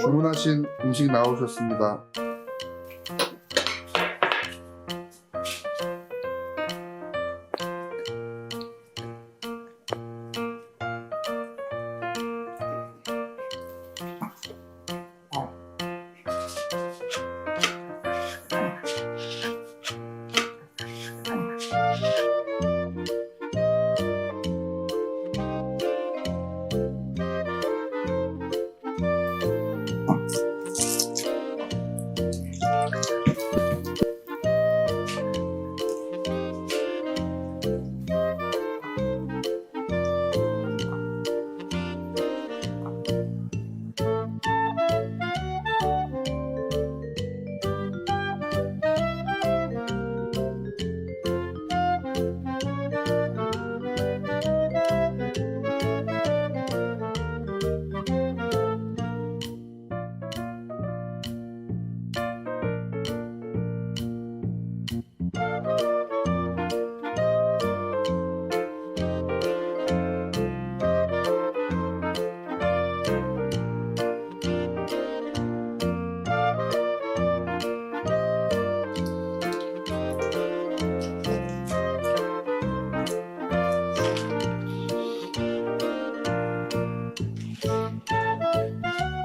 주문하신 음식 나오셨습니다. Música